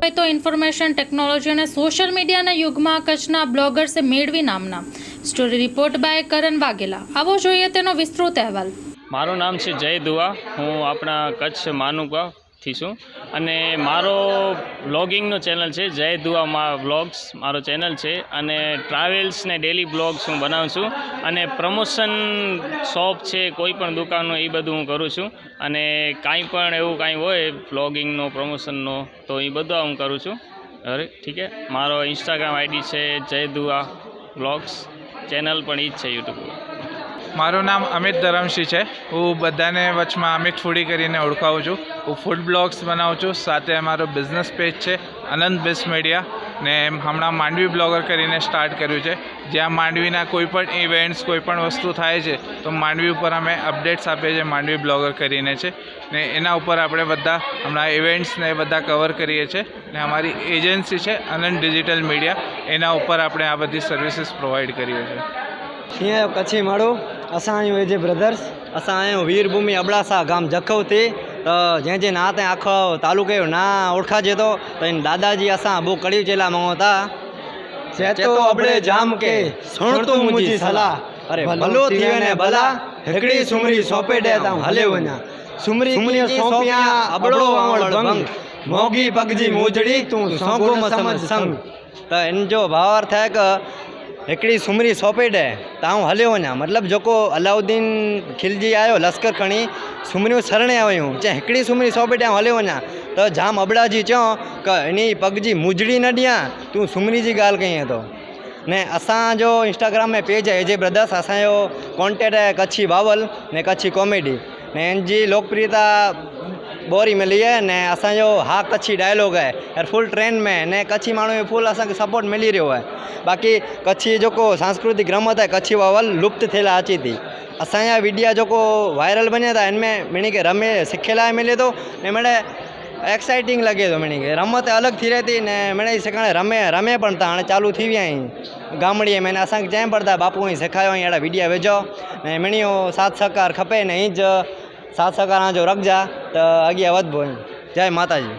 હવે તો information technology અને સોશિયલ મીડિયાના યુગમાં કચ્છના બ્લોગર્સે મેળવી નામના. Story report by Karan Vaghela. આવો જોઈએ તેનો વિસ્તૃત અહેવાલ. મારું નામ છે જય દુવા હું આપણા કચ્છ માનુકાથી છું અને મારો વ્લોગિંગનો ચેનલ છે, જય દુઆ મા વ્લોગ્સ મારો ચેનલ છે. અને ટ્રાવેલ્સ ને ડેલી બ્લોગ્સ હું બનાવું છું. અને પ્રમોશન શોપ છે, કોઈ પણ દુકાનનું, એ બધું હું કરું છું. અને કાંઈ પણ એવું કાંઈ હોય વ્લોગિંગનો પ્રમોશનનો તો એ બધા હું કરું છું. અરે, ઠીક છે મારો ઇન્સ્ટાગ્રામ આઈડી છે, જય દુઆ વ્લોગ્સ ચેનલ પણ એ જ છે યુટ્યુબ મારું નામ અમિત ધરમસિંહ છે. હું બધાને વચમાં અમિત ફૂડી કરીને ઓળખાવું છું. હું ફૂડ બ્લોગ્સ બનાવું છું. સાથે અમારો બિઝનેસ પેજ છે, અનંત બેસ મીડિયા ને હમણાં માંડવી બ્લોગર કરીને સ્ટાર્ટ કર્યું છે. જ્યાં માંડવીના કોઈપણ ઇવેન્ટ્સ કોઈપણ વસ્તુ થાય છે, તો માંડવી ઉપર અમે અપડેટ્સ આપીએ છીએ માંડવી બ્લોગર કરીને છે. ને એના ઉપર આપણે બધા હમણાં ઇવેન્ટ્સને બધા કવર કરીએ છીએ. ને અમારી એજન્સી છે, અનંત ડિજિટલ મીડિયા એના ઉપર આપણે આ બધી સર્વિસીસ પ્રોવાઈડ કરીએ છીએ. છીએ કચ્છી મળું. असां आहियूं एजे ब्रदर्स असां आहियूं वीरभूमि अबड़ासा गाम जखव ते त जंहिंजे जे ते ताईं आखो तालुके जो ना ओड़खाजे थो त हिन दादाजी असां बु कड़ी चेला मांगो था चेतो अबड़े जाम के सुण तूं मुंहिंजी सलाह अरे भलो थी वञे भला हिकिड़ी सुमरी सौंपे ॾे त हले वञा सुमरी सुमरी सौंपिया अबड़ो वावड़ भंग मोगी पगजी मोजड़ी तूं सौंगो म समझ संग त हिन जो भावार्थ आहे की हिकिड़ी सुमरी सौंपे ॾे त आउं हलियो वञा मतिलबु जेको अलाउद्दीन खिलजी आयो लश्कर खणी सुमरियूं सरणे आयूं चए हिकिड़ी सुमरी सौंपे ॾे हलियो वञा त जाम अबड़ाजी चयो की इन पग जी मुजड़ी न ॾियां तूं सुमरी जी ॻाल्हि कईं थो ने असांजो इंस्टाग्राम में पेज आहे एजे ब्रदर्स असांजो कॉन्टेक्ट आहे कच्छी बावल ने कच्छी कॉमेडी ने इन जी लोकप्रियता बोरी मिली आहे ने असांजो हा कच्छी डायलॉग आहे यार फुल ट्रेंड में ने कच्छी माण्हू खे फुल असांखे सपोर्ट मिली रहियो आहे बाक़ी कच्छी जेको सांस्कृतिक रमत आहे कच्छी बावल लुप्त थियल अचे थी असांजा विडिया जेको वायरल बने था हिन में मिणी खे रमे सिखे लाइ मिले थो ने मिणे एक्साइटिंग लॻे थो मिणी खे रमत अलॻि थी रहे थी ने मिणे सिखण रमे रमे पण था हाणे चालू थी विया आहिनि गामड़ीअ में ने असांखे चइनि पिया था बापू ई सेखारियो ऐं अहिड़ा विडिया विझो ने मिणियो साथ सहकार खपे ने हीअ ज સાથ સકારા જો રખજા, તો અગિયાર વધબો એમ. જય માતાજી.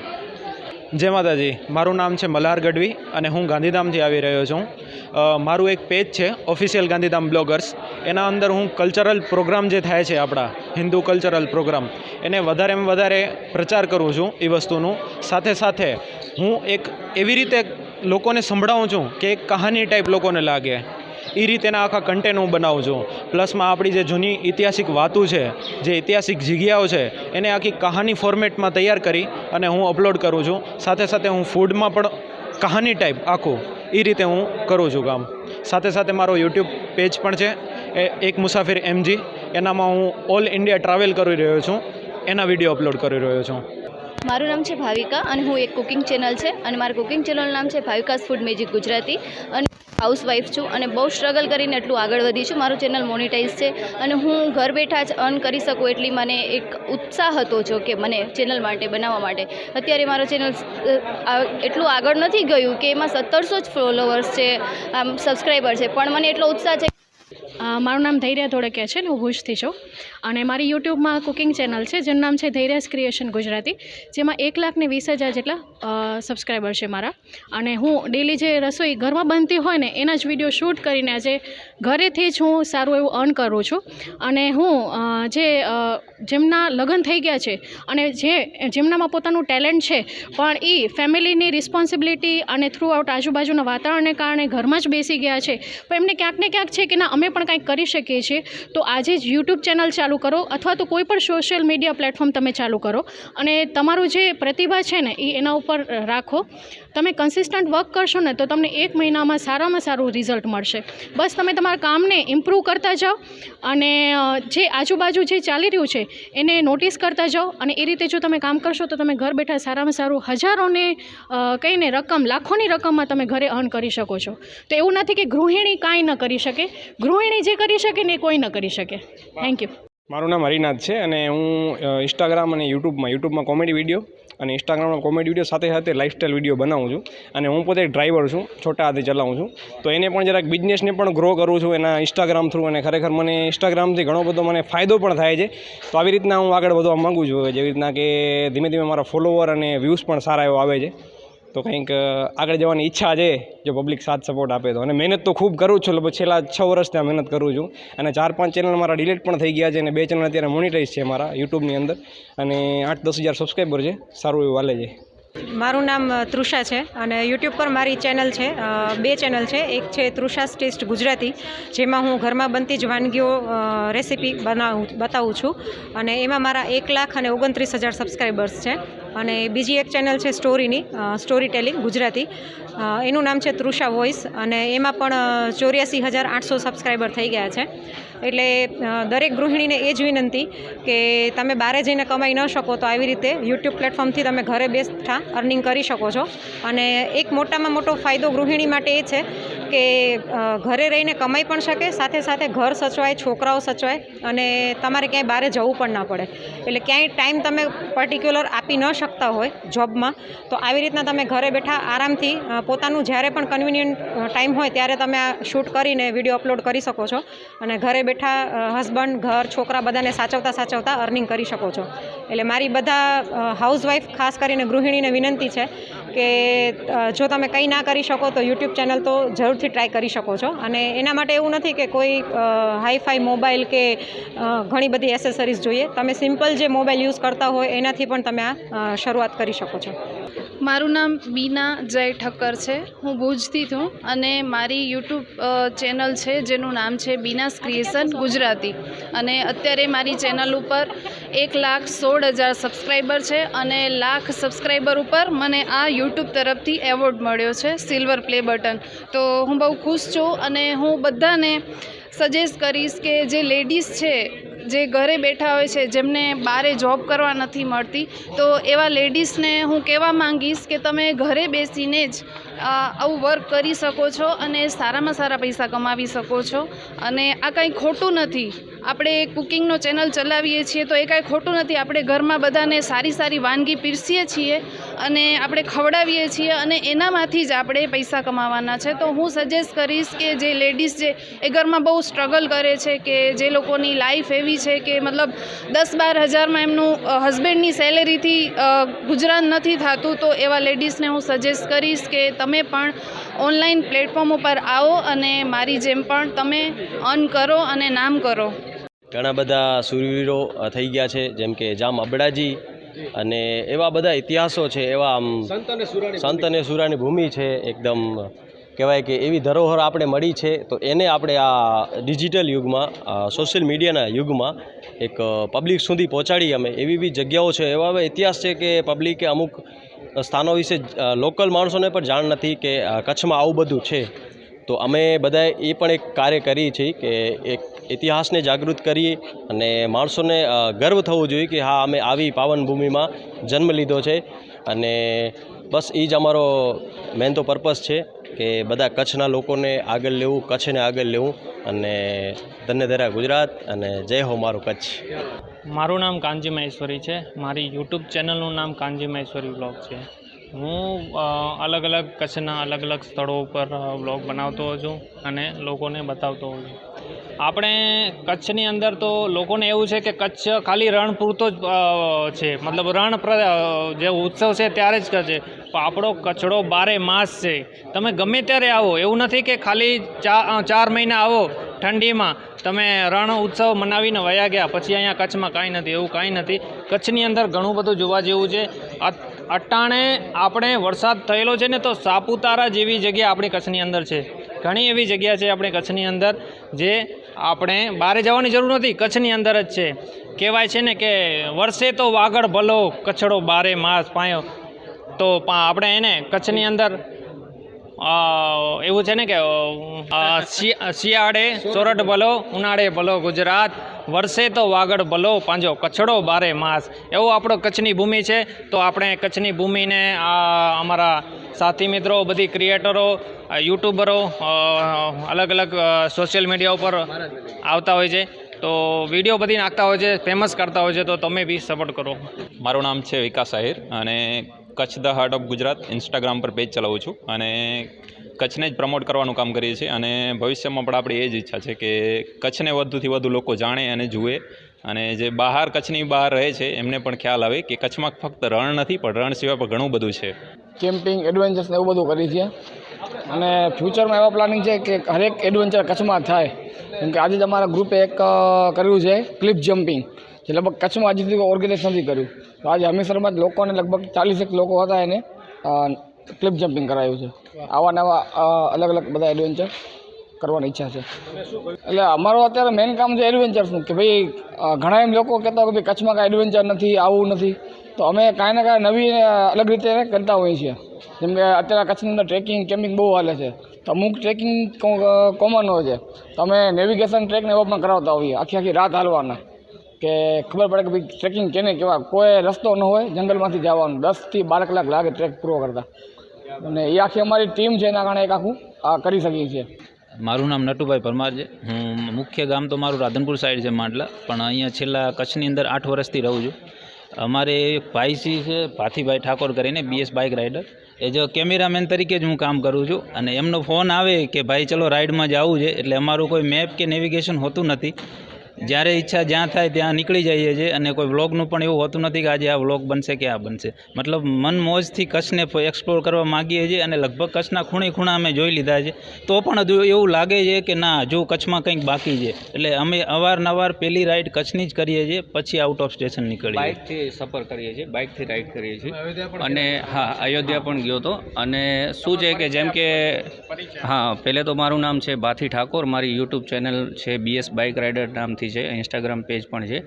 જય માતાજી. મારું નામ છે મલ્હાર ગઢવી અને હું ગાંધીધામથી આવી રહ્યો છું. મારું એક પેજ છે ઓફિશિયલ ગાંધીધામ બ્લોગર્સ એના અંદર હું કલ્ચરલ પ્રોગ્રામ જે થાય છે આપણા હિન્દુ કલ્ચરલ પ્રોગ્રામ એને વધારેમાં વધારે પ્રચાર કરું છું એ વસ્તુનું. સાથે સાથે હું એક એવી રીતે લોકોને સંભળાવું છું કે એક કહાની ટાઈપ લોકોને લાગે. એ રીતેના આખા કન્ટેન્ટ હું બનાવું છું. પ્લસમાં આપણી જે જૂની ઐતિહાસિક વાતો છે, જે ઐતિહાસિક જગ્યાઓ છે, એને આખી કહાની ફોર્મેટમાં તૈયાર કરી અને હું અપલોડ કરું છું. સાથે સાથે હું ફૂડમાં પણ કહાની ટાઈપ આખું એ રીતે હું કરું છું કામ. સાથે સાથે મારો યુટ્યુબ પેજ પણ છે, એ એક મુસાફિર એમજી એનામાં હું ઓલ ઇન્ડિયા ટ્રાવેલ કરી રહ્યો છું. એના વીડિયો અપલોડ કરી રહ્યો છું. મારું નામ છે ભાવિકા અને હું એક કુકિંગ ચેનલ છે અને મારું કુકિંગ ચેનલનું નામ છે ભાવિકાસ ફૂડ મેજિક ગુજરાતી અને હાઉસવાઈફ છું અને બહુ સ્ટ્રગલ કરીને એટલું આગળ વધી છું. મારું ચેનલ મોનિટાઈઝ છે અને હું ઘર બેઠા જ અર્ન કરી શકું એટલી મને એક ઉત્સાહ હતો જો કે મને ચેનલ માટે, બનાવવા માટે. અત્યારે મારો ચેનલ એટલું આગળ નથી ગયું કે એમાં સત્તરસો જ ફોલોવર્સ છે, આમ સબસ્ક્રાઈબર છે. પણ મને એટલો ઉત્સાહ છે મારું નામ ધૈર્ય ધોળકિયા છે ને હું ભુજથી છું. અને મારી યુટ્યુબમાં કુકિંગ ચેનલ છે, જેનું નામ છે ધૈર્યાસ ક્રિએશન ગુજરાતી. જેમાં એક લાખને વીસ હજાર જેટલા સબસ્ક્રાઈબર છે મારા. અને હું ડેલી જે રસોઈ ઘરમાં બનતી હોય ને, એના જ વીડિયો શૂટ કરીને આજે ઘરેથી જ હું સારું એવું અર્ન કરું છું. અને હું જે જેમના લગ્ન થઈ ગયા છે, અને જે, જેમનામાં પોતાનું ટેલેન્ટ છે, પણ એ ફેમિલીની રિસ્પોન્સિબિલિટી અને થ્રુ આઉટ આજુબાજુના વાતાવરણને કારણે ઘરમાં જ બેસી ગયા છે. પણ એમને ક્યાંક ને ક્યાંક છે કે ના, અમે પણ કંઈક કરી શકીએ છીએ, તો આજે જ યુટ્યુબ ચેનલ ચાલુ કરો અથવા તો કોઈ પણ સોશિયલ મીડિયા પ્લેટફોર્મ તમે ચાલુ કરો. અને તમારું જે પ્રતિભા છે ને, એ એના ઉપર રાખો. તમે કન્સિસ્ટન્ટ વર્ક કરશો ને, તો તમને એક મહિનામાં સારામાં સારું રિઝલ્ટ મળશે. બસ તમે તમારા કામને ઇમ્પ્રૂવ કરતા જાઓ અને જે આજુબાજુ જે ચાલી રહ્યું છે, એને નોટિસ કરતા જાઓ અને એ રીતે જો તમે કામ કરશો, તો તમે ઘર બેઠા સારામાં સારું હજારોને કહીને રકમ, લાખોની રકમમાં તમે ઘરે અર્ન કરી શકો છો. તો એવું નથી કે ગૃહિણી કાંઈ ન કરી શકે. ગૃહિણી જે કરી શકે ને એ કોઈ ન કરી શકે. થેન્ક યુ મારું નામ હરિનાથ છે અને હું ઇન્સ્ટાગ્રામ અને યુટ્યુબમાં યુટ્યુબમાં કોમેડી વીડિયો અને ઇન્સ્ટાગ્રામમાં કોમેડી વીડિયો સાથે સાથે લાઇફસ્ટાઈલ વીડિયો બનાવું છું. અને હું પોતે ડ્રાઈવર છું, છોટા હાથે ચલાવું છું. તો એને પણ જરાક બિઝનેસને પણ ગ્રો કરું છું એના ઇન્સ્ટાગ્રામ થ્રુ અને ખરેખર મને ઇન્સ્ટાગ્રામથી ઘણો બધો મને ફાયદો પણ થાય છે. તો આવી રીતના હું આગળ વધવા માગું છું જેવી રીતના કે ધીમે ધીમે મારા ફોલોવર અને વ્યૂઝ પણ સારા એવા આવે છે. તો કંઈક આગળ જવાની ઈચ્છા છે, જો પબ્લિક સાથ સપોર્ટ આપે તો. અને મહેનત તો ખૂબ કરું છું. લગભગ છેલ્લા છ વર્ષથી આ મહેનત કરું છું. અને ચાર પાંચ ચેનલ મારા ડિલીટ પણ થઈ ગયા છે અને બે ચેનલ અત્યારે મોનિટાઈઝ છે મારા યુટ્યુબની અંદર. અને આઠ દસ હજાર સબસ્ક્રાઈબર છે. સારું એવું હાલે છે. મારું નામ તૃષા છે અને યુટ્યુબ પર મારી ચેનલ છે બે ચેનલ છે. એક છે તૃષાસ ટેસ્ટ ગુજરાતી, જેમાં હું ઘરમાં બનતી જ વાનગીઓ રેસીપી બનાવું, બતાવું છું. અને એમાં મારા એક લાખ અને ઓગણત્રીસ હજાર સબસ્ક્રાઈબર્સ છે. અને બીજી એક ચેનલ છે સ્ટોરીની સ્ટોરી ટેલિંગ ગુજરાતી. એનું નામ છે તૃષા વોઇસ અને એમાં પણ ચોર્યાસી હજાર આઠસો સબસ્ક્રાઈબર થઈ ગયા છે. એટલે દરેક ગૃહિણીને એ જ વિનંતી કે તમે બહારે જઈને કમાઈ ન શકો તો આવી રીતે યુટ્યુબ પ્લેટફોર્મથી તમે ઘરે બેસતા અર્નિંગ કરી શકો છો. અને એક મોટામાં મોટો ફાયદો ગૃહિણી માટે એ છે કે ઘરે રહીને કમાઈ પણ શકે, સાથે સાથે ઘર સચવાય, છોકરાઓ સચવાય અને તમારે ક્યાંય બહારે જવું પણ ના પડે. એટલે ક્યાંય ટાઈમ તમે પર્ટિક્યુલર આપી ન શકતા હોય જોબમાં, તો આવી રીતના તમે ઘરે બેઠા આરામથી પોતાનું જ્યારે પણ કન્વિનિયન્ટ ટાઈમ હોય ત્યારે તમે આ શૂટ કરીને વીડિયો અપલોડ કરી શકો છો અને ઘરે બેઠા હસબન્ડ ઘર, છોકરા બધાને સાચવતા સાચવતા અર્નિંગ કરી શકો છો. એટલે મારી બધા હાઉસવાઈફ ખાસ કરીને ગૃહિણીને વિનંતી છે કે જો તમે કંઈ ના કરી શકો તો યુટ્યુબ ચેનલ તો જરૂરથી ટ્રાય કરી શકો છો. અને એના માટે એવું નથી કે કોઈ હાઈફાઈ મોબાઈલ કે ઘણી બધી એસેસરીઝ જોઈએ. તમે સિમ્પલ જે મોબાઈલ યુઝ કરતા હોય એનાથી પણ તમે આ શરૂઆત કરી શકો છો. મારું નામ બીના જય ઠક્કર છે. હું ભુજથી છું અને મારી યુટ્યુબ ચેનલ છે જેનું નામ છે બીનાસ ક્રિએશન ગુજરાતી. અને અત્યારે મારી ચેનલ ઉપર એક લાખ સોળ હજાર સબસ્ક્રાઈબર છે અને લાખ સબસ્ક્રાઈબર ઉપર મને આ યુટ્યુબ તરફથી એવોર્ડ મળ્યો છે સિલ્વર પ્લે બટન. તો હું બહુ ખુશ છું અને હું બધાને સજેસ્ટ કરીશ કે જે લેડીઝ છે જે ઘરે બેઠા હોય છે, જેમને બારે જોબ કરવા નથી મળતી, તો એવા લેડીઝને હું કહેવા માંગીશ કે તમે ઘરે બેસીને જ આવું વર્ક કરી શકો છો અને સારામાં સારા પૈસા કમાવી શકો છો. અને આ કાંઈ ખોટું નથી. આપણે કુકિંગનો ચેનલ ચલાવીએ છીએ તો એ કાંઈ ખોટું નથી. આપણે ઘરમાં બધાને સારી સારી વાનગી પીરસીએ છીએ અને આપણે ખવડાવીએ છીએ અને એનામાંથી જ આપણે પૈસા કમાવાના છે. તો હું સજેસ્ટ કરીશ કે જે લેડીઝ છે, એ ઘરમાં બહુ સ્ટ્રગલ કરે છે કે જે લોકોની લાઈફ એવી છે કે મતલબ દસ બાર હજારમાં એમનું હસબન્ડની સેલેરીથી ગુજરાન નથી થતું, તો એવા લેડીઝને હું સજેસ્ટ કરીશ કે તમે પણ ઓનલાઈન પ્લેટફોર્મ ઉપર આવો અને મારી જેમ પણ તમે અર્ન કરો અને નામ કરો. ઘણા બધા સુરવીરો થઈ ગયા છે જેમ કે જામ અબડાજી અને એવા બધા ઇતિહાસો છે એવા આમ સંત અને સુરાની ભૂમિ. છે એકદમ કહેવાય કે એવી ધરોહર આપણે મળી છે તો એને આપણે આ ડિજિટલ યુગમાં સોશિયલ મીડિયાના યુગમાં એક પબ્લિક સુધી પહોંચાડી અમે. એવી બી જગ્યાઓ છે એવા એવા ઇતિહાસ છે કે પબ્લિકે અમુક સ્થાનો વિશે લોકલ માણસોને પણ જાણ નથી કે કચ્છમાં આવું બધું છે. તો અમે બધાએ એ પણ એક કાર્ય કરી છે કે એક ઇતિહાસને જાગૃત કરી અને માણસોને ગર્વ થવો જોઈએ કે હા, અમે આવી પાવન ભૂમિમાં જન્મ લીધો છે. અને બસ એ જ અમારો મેન તો પર્પસ છે કે બધા કચ્છના લોકોને આગળ લેવું, કચ્છને આગળ લેવું. અને ધન્ય ધરા ગુજરાત અને જય હો મારું કચ્છ. મારું નામ કાંજી મહેશ્વરી છે. મારી યુટ્યુબ ચેનલનું નામ કાંજી મહેશ્વરી બ્લોગ છે. હું અલગ અલગ કચ્છના અલગ અલગ સ્થળો ઉપર બ્લોગ બનાવતો હોઉં છું અને લોકોને બતાવતો હોઉં છું. આપણે કચ્છની અંદર તો લોકોને એવું છે કે કચ્છ ખાલી રણ પૂરતો જ છે. મતલબ રણ જે ઉત્સવ છે ત્યારે જ કરશે પણ આપણો કચ્છડો બારે માસ છે. તમે ગમે ત્યારે આવો, એવું નથી કે ખાલી ચાર મહિના આવો ઠંડીમાં, તમે રણ ઉત્સવ મનાવીને વયા ગયા, પછી અહીંયા કચ્છમાં કાંઈ નથી, એવું કાંઈ નથી. કચ્છની અંદર ઘણું બધું જોવા જેવું છે. અટાણે આપણે વરસાદ થયેલો છે ને તો સાપુતારા જેવી જગ્યા આપણી કચ્છની અંદર છે. ઘણી એવી જગ્યા છે આપણે કચ્છની અંદર જે આપણે બહારે જવાની જરૂર નથી, કચ્છની અંદર જ છે. કહેવાય છે ને કે વર્ષે તો વાગડ ભલો કચ્છડો બારે માસ પાયો. તો આપણે એને કચ્છની અંદર એવું છે ને કે શિયાળે સોરઠ ભલો, ઉનાળે ભલો ગુજરાત વર્ષે તો વાગડ ભલો પાંજો કચ્છડો બારે માસ. એવો આપણો કચ્છની ભૂમિ છે. તો આપણે કચ્છની ભૂમિને આ અમારા સાથી મિત્રો, બધી ક્રિએટરો યુટ્યુબરો અલગ અલગ સોશિયલ મીડિયા ઉપર આવતા હોય છે. તો વીડિયો બધી નાખતા હોય છે ફેમસ કરતા હોય છે. તો તમે બી સપોર્ટ કરો. મારું નામ છે વિકાસ આહિર અને Kutch the heart of Gujarat Instagram પર પેજ ચલાવું છું. અને કચ્છને જ પ્રમોટ કરવાનું કામ કરીએ છીએ અને ભવિષ્યમાં પણ આપણી એ જ ઈચ્છા છે કે કચ્છને વધુથી વધુ લોકો જાણે અને જુએ અને જે બહાર કચ્છની બહાર રહે છે એમને પણ ખ્યાલ આવે કે કચ્છમાં ફક્ત રણ નથી, પણ રણ સિવાય પણ ઘણું બધું છે. કેમ્પિંગ એડવેન્ચર્સ ને એવું બધું કરી છે. અને ફ્યુચરમાં એવા પ્લાનિંગ છે કે હરેક એડવેન્ચર કચ્છમાં થાય. કેમ કે આજે જ અમારા ગ્રુપે એક કર્યું છે ક્લિપ જમ્પિંગ જે લગભગ કચ્છમાં આજે સુધી ઓર્ગેનાઇઝ નથી કર્યું. આજે હમીસરમાં જ લોકોને લગભગ ચાલીસેક લોકો હતા એને ક્લિપ જમ્પિંગ કરાયું છે. આવા નવા અલગ અલગ બધા એડવેન્ચર કરવાની ઈચ્છા છે. એટલે અમારું અત્યારે મેઇન કામ છે એડવેન્ચર્સનું કે ભાઈ ઘણા એમ લોકો કહેતા કે ભાઈ કચ્છમાં કાંઈ એડવેન્ચર નથી, આવું નથી. તો અમે કાંઈ ને કાંઈ નવી અલગ રીતે કરતા હોઈએ છીએ. જેમ કે અત્યારે કચ્છની અંદર ટ્રેકિંગ કેમ્પિંગ બહુ હાલે છે. તો અમુક ટ્રેકિંગ કોમન હોય છે. તો અમે નેવિગેશન ટ્રેકને એવો પણ કરાવતા હોઈએ. આખી આખી રાત હાલવાના. કે ખબર પડે કે ભાઈ ટ્રેકિંગ કેને કેવા, કોઈ રસ્તો ન હોય જંગલમાંથી જવાનું. દસથી બાર કલાક લાગે ટ્રેક પૂરો કરતા. અને એ આખી અમારી ટીમ છે એના કારણે એક આખું આ કરી શકીએ છીએ. મારું નામ નટુભાઈ પરમાર છે. હું મુખ્ય ગામ તો મારું રાધનપુર સાઈડ છે માંડલા પણ અહીંયા છેલ્લા કચ્છની અંદર આઠ વર્ષથી રહું છું. અમારે એક ભાઈસી છે ભાથીભાઈ ઠાકોર કરીને બીએસ બાઇક રાઇડર એ જો કેમેરામેન તરીકે જ હું કામ કરું છું અને એમનો ફોન આવે કે ભાઈ ચલો રાઇડમાં જવું છે, એટલે અમારું કોઈ મેપ કે નેવિગેશન હોતું નથી. જ્યારે ઈચ્છા જ્યાં થાય ત્યાં નીકળી જઈએ છીએ અને કોઈ વ્લોગનું પણ એવું હોતું નથી કે આજે આ વ્લોગ બનશે કે આ બનશે. મતલબ મન મોજથી કચ્છને એક્સપ્લોર કરવા માગીએ છીએ અને લગભગ કચ્છના ખૂણે ખૂણા અમે જોઈ લીધા છે. તો પણ હજુ એવું લાગે છે કે ના જો કચ્છમાં કંઈક બાકી છે. એટલે અમે અવારનવાર પહેલી રાઈડ કચ્છની જ કરીએ છીએ પછી આઉટ ઓફ સ્ટેશન નીકળીએ. બાઇકથી સફર કરીએ છીએ બાઇકથી રાઈડ કરીએ છીએ. અને હા અયોધ્યા પણ ગયો હતો અને શું છે કે જેમ કે હા પહેલે તો મારું નામ છે ભાથી ઠાકોર મારી યુટ્યુબ ચેનલ છે બીએસ બાઇક રાઇડર નામથી છે ઇન્સ્ટાગ્રામ પેજ પણ છે.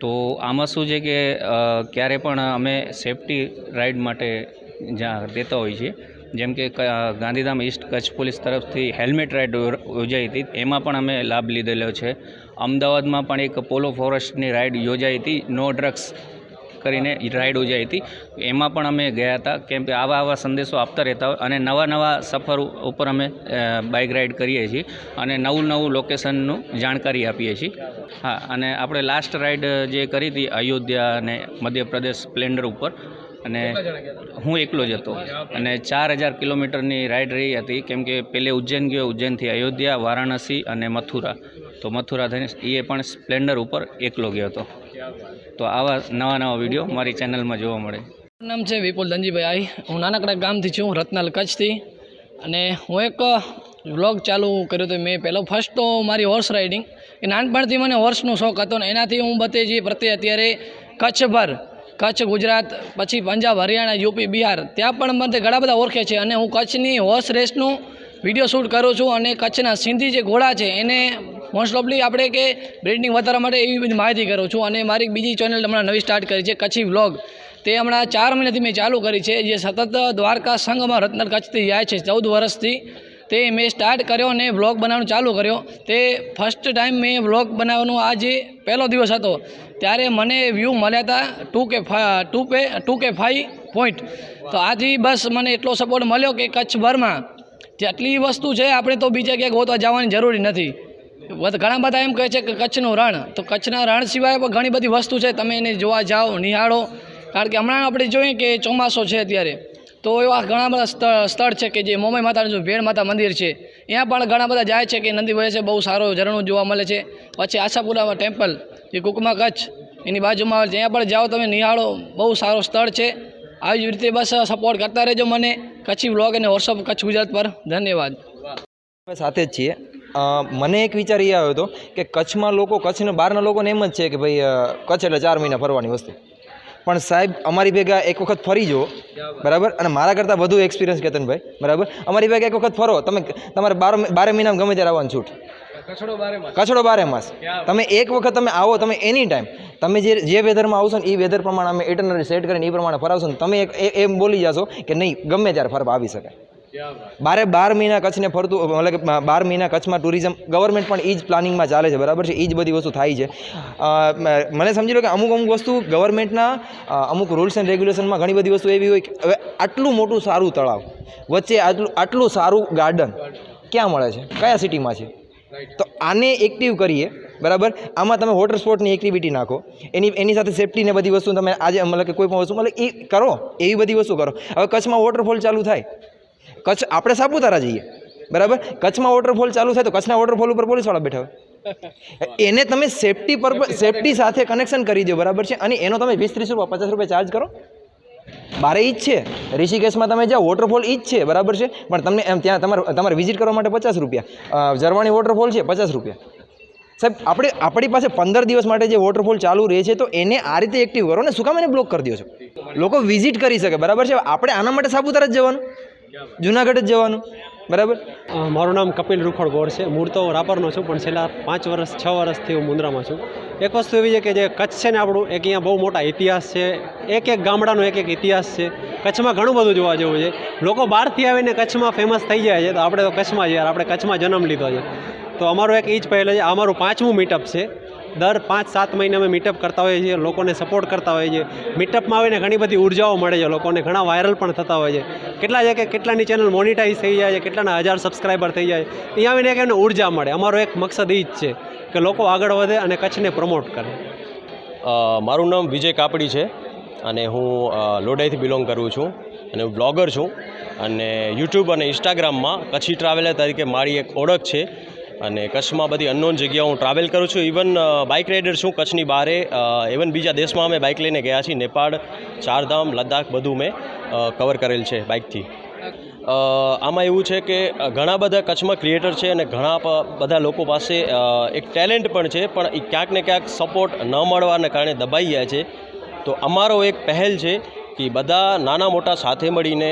તો આમાં શું છે કે ક્યારે પણ અમે સેફટી રાઇડ માટે જ્યાં દેતા હોઈએ છીએ, જેમ કે ગાંધીધામ ઈસ્ટ કચ્છ પોલીસ તરફથી હેલ્મેટ રાઇડ યોજાઈ હતી. એમાં પણ અમે લાભ લીધેલો છે. અમદાવાદમાં પણ એક પોલો ફોરેસ્ટની રાઇડ યોજાઈ હતી. નો ડ્રગ્સ કરીને રાઈડ યોજાઈ હતી. એમાં પણ અમે ગયા હતા. કેમ કે આવા આવા સંદેશો આપતા રહેતા હોય અને નવા નવા સફર ઉપર અમે બાઇક રાઈડ કરીએ છીએ અને નવું નવું લોકેશનનું જાણકારી આપીએ છીએ. હા, અને આપણે લાસ્ટ રાઈડ જે કરી હતી અયોધ્યા અને મધ્યપ્રદેશ સ્પ્લેન્ડર ઉપર અને હું એકલો જ હતો. અને ચાર હજાર કિલોમીટરની રાઇડ રહી હતી. કેમ કે પહેલે ઉજ્જૈન ગયો ઉજ્જૈનથી અયોધ્યા, વારાણસી અને મથુરા. તો મથુરા થઈને એ પણ સ્પ્લેન્ડર ઉપર એકલો ગયો હતો. તો આવા નવા નવા વીડિયો મારી ચેનલમાં જોવા મળે. નામ છે વિપુલ ધનજીભાઈ હું નાનકડા ગામથી છું રત્નાલ કચ્છથી. અને હું એક વ્લોગ ચાલુ કર્યો હતો મેં પહેલો. ફર્સ્ટ તો મારી હોર્સ રાઇડિંગ એ નાનપણથી મને હોર્સનો શોખ હતો ને એનાથી હું બતે જે પ્રત્યે અત્યારે કચ્છભર, કચ્છ, ગુજરાત, પછી પંજાબ, હરિયાણા, યુપી, બિહાર, ત્યાં પણ મને ઘણા બધા ઓળખે છે. અને હું કચ્છની હોર્સ રેસનું વીડિયો શૂટ કરું છું અને કચ્છના સિંધી જે ઘોડા છે એને મોસ્ટ ઓફલી આપણે કે બ્રિડિંગ વધારવા માટે એવી બધી માહિતી કરું છું. અને મારી બીજી ચેનલ હમણાં નવી સ્ટાર્ટ કરી છે, કચ્છી વ્લોગ તે હમણાં ચાર મહિનાથી મેં ચાલુ કરી છે. જે સતત દ્વારકા સંઘમાં રત્ન કચ્છથી જાય છે, ચૌદ વર્ષથી. તે મેં સ્ટાર્ટ કર્યો અને વ્લોગ બનાવવાનું ચાલુ કર્યો. તે ફર્સ્ટ ટાઈમ મેં વ્લોગ બનાવવાનો આ જે પહેલો દિવસ હતો. ત્યારે મને વ્યૂ મળ્યા હતા ટુ કે ટુ પે ટુ કે ફાઈવ પોઈન્ટ તો આથી બસ મને એટલો સપોર્ટ મળ્યો કે કચ્છભરમાં. જેટલી વસ્તુ છે, આપણે તો બીજા ક્યાંક ગોતવા જવાની જરૂરી નથી. ઘણા બધા એમ કહે છે કે કચ્છનું રણ. તો કચ્છના રણ સિવાય પણ ઘણી બધી વસ્તુ છે. તમે એને જોવા જાઓ, નિહાળો. કારણ કે હમણાં આપણે જોઈએ કે ચોમાસો છે અત્યારે. તો એવા ઘણા બધા સ્થળ છે કે જે મોમાઈ માતાનું ભેળ માતા મંદિર છે. ત્યાં પણ ઘણા બધા જાય છે કે નદી વહે છે, બહુ સારો ઝરણું જોવા મળે છે. પછી આશાપુરામાં ટેમ્પલ, જે કુકમા કચ્છ, એની બાજુમાં આવે છે. ત્યાં પણ જાઓ તમે, નિહાળો. બહુ સારો સ્થળ છે. આવી જ રીતે બસ સપોર્ટ કરતા રહેજો મને. કચ્છી વ્લોગ અને વોટ્સઅપ કચ્છ ગુજરાત પર. ધન્યવાદ. સાથે જ છીએ. મને એક વિચાર એ આવ્યો હતો કે કચ્છમાં લોકો કચ્છના બહારના લોકોને એમ જ છે કે ભાઈ કચ્છ એટલે ચાર મહિના ફરવાની વસ્તુ. પણ સાહેબ અમારી ભેગા એક વખત ફરી જુઓ બરાબર? અને મારા કરતાં વધુ એક્સપિરિયન્સ કેતનભાઈ બરાબર? અમારી ભેગા એક વખત ફરો તમે તમારે બાર બારે મહિનામાં ગમે ત્યારે આવવાનું છૂટ. કચડો બારે માસ. તમે એક વખત તમે આવો તમે એની ટાઈમ તમે જે જે વેધરમાં આવશો ને એ વેધર પ્રમાણે અમે ઇટનરી સેટ કરીને એ પ્રમાણે ફરાવશો ને તમે એક એમ બોલી જશો કે નહીં ગમે ત્યારે ફરવા આવી શકાય. બારે બાર મહિના કચ્છને ફરતું મતલબ કે બાર મહિના કચ્છમાં ટુરિઝમ ગવર્મેન્ટ પણ એ જ પ્લાનિંગમાં ચાલે છે, બરાબર છે? એ જ બધી વસ્તુ થાય છે. મને સમજી લો કે અમુક અમુક વસ્તુ ગવર્મેન્ટના અમુક રૂલ્સ એન્ડ રેગ્યુલેશનમાં ઘણી બધી વસ્તુ એવી હોય કે હવે આટલું મોટું સારું તળાવ વચ્ચે આટલું આટલું સારું ગાર્ડન ક્યાં મળે છે? કયા સિટીમાં છે? તો આને એક્ટિવ કરીએ, બરાબર? આમાં તમે વોટર સ્પોર્ટની એક્ટિવિટી નાખો. એની એની સાથે સેફ્ટીને બધી વસ્તુ તમે આજે મતલબ કે કોઈ પણ વસ્તુ, મતલબ એ કરો, એવી બધી વસ્તુ કરો. હવે કચ્છમાં વોટરફોલ ચાલુ થાય. કચ્છ આપણે સાપુતારા જઈએ. બરાબર? કચ્છમાં વોટરફોલ ચાલુ થાય તો કચ્છના વોટરફોલ ઉપર પોલીસવાળા બેઠા હોય. એને તમે સેફટી પર સેફટી સાથે કનેક્શન કરી દો બરાબર છે? અને એનો તમે વીસ ત્રીસ રૂપિયા પચાસ રૂપિયા ચાર્જ કરો. બારે ઈ જ છે. ઋષિકેશમાં તમે જાઓ વોટરફોલ ઈ જ છે બરાબર છે? પણ તમને એમ ત્યાં તમારે તમારે વિઝિટ કરવા માટે પચાસ રૂપિયા. ઝરવાણી વોટરફોલ છે પચાસ રૂપિયા. સાહેબ આપણે આપણી પાસે પંદર દિવસ માટે જે વોટરફોલ ચાલુ રહે છે તો એને આ રીતે એક્ટિવ કરો ને શું કામ એને બ્લોક કરી દો છો? લોકો વિઝિટ કરી શકે બરાબર છે? આપણે આના માટે સાપુતારા જ જવાનું. જુનાગઢ જ જવાનું? બરાબર? મારું નામ કપિલ રૂખડ ગોળ છે. મૂળ તો રાપરનો છું, પણ છેલ્લા પાંચ વર્ષ, છ વર્ષથી હું મુન્દ્રામાં છું. એક વસ્તુ એવી છે કે જે કચ્છ છે ને આપણું, એક અહીંયા બહુ મોટા ઇતિહાસ છે. એક એક ગામડાનો એક એક ઇતિહાસ છે. કચ્છમાં ઘણું બધું જોવા જેવું છે. લોકો બહારથી આવીને કચ્છમાં ફેમસ થઈ જાય છે, તો આપણે તો કચ્છમાં જ યાર આપણે કચ્છમાં જન્મ લીધો છે. તો અમારો એક એ પહેલે છે અમારું પાંચમું મીટઅપ છે. દર પાંચ, સાત મહિને અમે મીટઅપ કરતા હોઈએ છીએ, લોકોને સપોર્ટ કરતા હોઈએ છીએ. મીટઅપમાં આવીને ઘણી બધી ઉર્જાઓ મળે છે લોકોને, ઘણા વાયરલ પણ થતા હોય છે. કેટલા છે કે કેટલાની ચેનલ મોનિટાઈઝ થઈ જાય છે, કેટલાના હજાર સબસ્ક્રાઈબર થઈ જાય અહીંયા આવીને એક એમને ઊર્જા મળે. અમારો એક મકસદ એ જ છે કે લોકો આગળ વધે અને કચ્છને પ્રમોટ કરે. મારું નામ વિજય કાપડી છે અને હું લોડાઈથી બિલોંગ કરું છું અને હું બ્લોગર છું. અને યુટ્યુબ અને ઇન્સ્ટાગ્રામમાં કચ્છી ટ્રાવેલર તરીકે મારી એક ઓળખ છે. અને કચ્છમાં બધી અનનોન જગ્યાઓ હું ટ્રાવેલ કરું છું. ઇવન બાઇક રાઇડર છું કચ્છની બહારે ઇવન બીજા દેશમાં અમે બાઇક લઈને ગયા છીએ. નેપાળ, ચારધામ, લદ્દાખ બધું મેં કવર કરેલ છે બાઇકથી આમાં એવું છે કે ઘણા બધા કચ્છમાં ક્રિએટર છે અને ઘણા બધા લોકો પાસે એક ટેલેન્ટ પણ છે, પણ એ ક્યાંક ને ક્યાંક સપોર્ટ ન મળવાને કારણે દબાઈ ગયા છે. તો અમારો એક પહેલ છે કે બધા નાના મોટા સાથે મળીને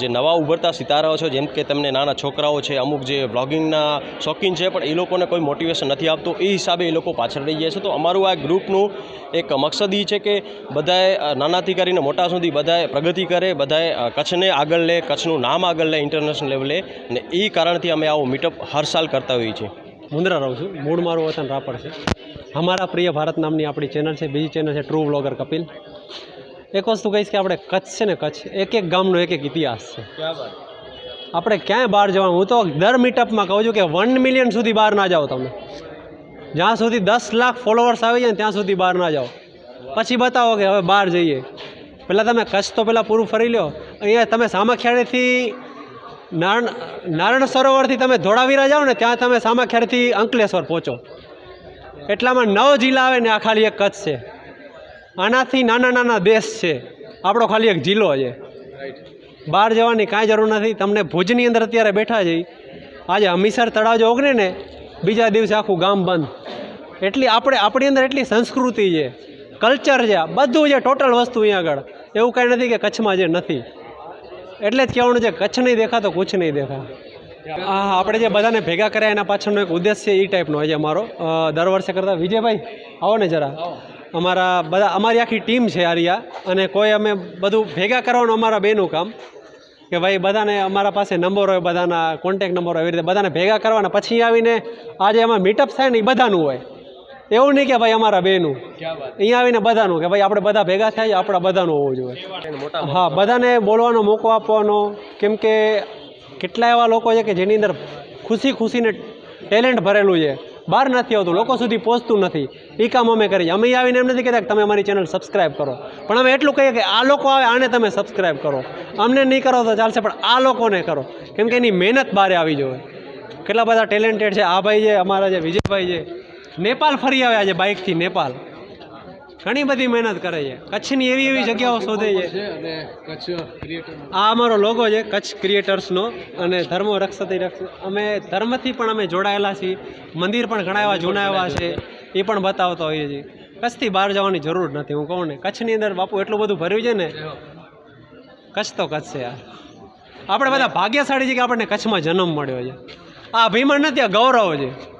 જે નવા ઉભરતા સિતારાઓ છે, જેમ કે તમને નાના છોકરાઓ છે, અમુક જે બ્લોગિંગના શોખીન છે, પણ એ લોકોને કોઈ મોટિવેશન નથી આપતું, એ હિસાબે એ લોકો પાછળ રહી જાય છે. તો અમારું આ ગ્રુપનું એક મકસદ એ છે કે બધાએ નાનાથી કરીને મોટા સુધી બધાએ પ્રગતિ કરે, બધાએ કચ્છને આગળ લે, કચ્છનું નામ આગળ લે ઇન્ટરનેશનલ લેવલે અને એ કારણથી અમે આવો મીટઅપ હર સાલ કરતા હોઈએ છીએ. મુંદ્રા રહું છું. મૂળ મારું વતન રાપર છે. અમારા પ્રિય ભારત નામની આપણી ચેનલ છે. બીજી ચેનલ છે ટ્રુ વ્લોગર કપિલ. એક વસ્તુ કહીશ કે આપણે કચ્છ છે ને કચ્છ એક એક ગામનો એક એક ઇતિહાસ છે. આપણે ક્યાંય બહાર જવાનું હું તો દર મીટઅપમાં કહું છું કે વન મિલિયન સુધી બહાર ના જાઓ તમે. જ્યાં સુધી દસ લાખ ફોલોવર્સ આવી જાય ને ત્યાં સુધી બહાર ના જાઓ. પછી બતાવો કે હવે બહાર જઈએ. પહેલાં તમે કચ્છ તો પહેલાં પૂરું ફરી લો અહીંયા તમે સામખિયાળીથી નારણ નારાયણ સરોવરથી તમે ધોળાવીરા જાઓ ને ત્યાં તમે સામખિયાળીથી અંકલેશ્વર પહોંચો. એટલામાં નવ જિલ્લા આવે ને આ ખાલી એક કચ્છ છે. આનાથી નાના નાના દેશ છે. આપણો ખાલી એક જિલ્લો છે. બહાર જવાની કાંઈ જરૂર નથી. તમને ભુજની અંદર અત્યારે બેઠા જઈ આજે હમીસર તળાવ જો ઓગણે ને, બીજા દિવસે આખું ગામ બંધ. એટલી આપણે, આપણી અંદર એટલી સંસ્કૃતિ છે. કલ્ચર છે. બધું છે, ટોટલ વસ્તુ અહીંયા આગળ. એવું કાંઈ નથી કે કચ્છમાં જે નથી. એટલે જ કહેવાનું છે, કચ્છ નહીં દેખા તો કુછ નહીં દેખા હા આપણે જે બધાને ભેગા કર્યા એના પાછળનો એક ઉદ્દેશ છે એ ટાઈપનો છે અમારો. દર વર્ષે કરતાં. વિજયભાઈ, આવો ને જરા. અમારા બધા અમારી આખી ટીમ છે આરિયા. અને કોઈ અમે બધું ભેગા કરવાનું અમારા બેનું કામ. કે ભાઈ બધાને અમારા પાસે નંબર હોય બધાના કોન્ટેક નંબર હોય એવી રીતે બધાને ભેગા કરવાના. પછી આવીને આજે એમાં મીટઅપ થાય ને એ બધાનું હોય. એવું નહીં કે ભાઈ અમારા બેનું અહીંયા આવીને બધાનું કે ભાઈ આપણે બધા ભેગા થાય આપણા બધાનું હોવું જોઈએ. હા બધાને બોલવાનો મોકો આપવાનો. કેમ કે કેટલા એવા લોકો છે કે જેની અંદર ખુશી ખુશીને ટેલેન્ટ ભરેલું છે. બહાર નથી આવતું, લોકો સુધી પહોંચતું નથી. એ કામ અમે કરીએ અમે આવીને એમ નથી કહેતા કે તમે અમારી ચેનલ સબસ્ક્રાઈબ કરો. પણ અમે એટલું કહીએ કે આ લોકો આવે, આને તમે સબસ્ક્રાઈબ કરો. અમને નહીં કરો તો ચાલશે, પણ આ લોકોને કરો. કેમ કે એની મહેનત બહાર આવી જોઈએ કેટલા બધા ટેલેન્ટેડ છે. આ ભાઈ છે, અમારા જે વિજયભાઈ છે. નેપાલ ફરી આવ્યા છે બાઇકથી નેપાલ. ઘણી બધી મહેનત કરે છે. કચ્છની એવી એવી જગ્યાઓ શોધે છે. આ અમારો લોગો છે કચ્છ ક્રિએટર્સનો અને ધર્મો રક્ષતી રક્ષ અમે ધર્મથી પણ અમે જોડાયેલા છીએ. મંદિર પણ ઘણા એવા જૂના એવા છે એ પણ બતાવતા હોઈએ છીએ. કચ્છથી બહાર જવાની જરૂર નથી હું કહું ને. કચ્છની અંદર બાપુ એટલું બધું ભર્યું છે ને કચ્છ તો કચ્છ છે યાર. આપણે બધા ભાગ્યશાળી છે કે આપણને કચ્છમાં જન્મ મળ્યો છે. આ અભિમાન નથી આ ગૌરવ છે.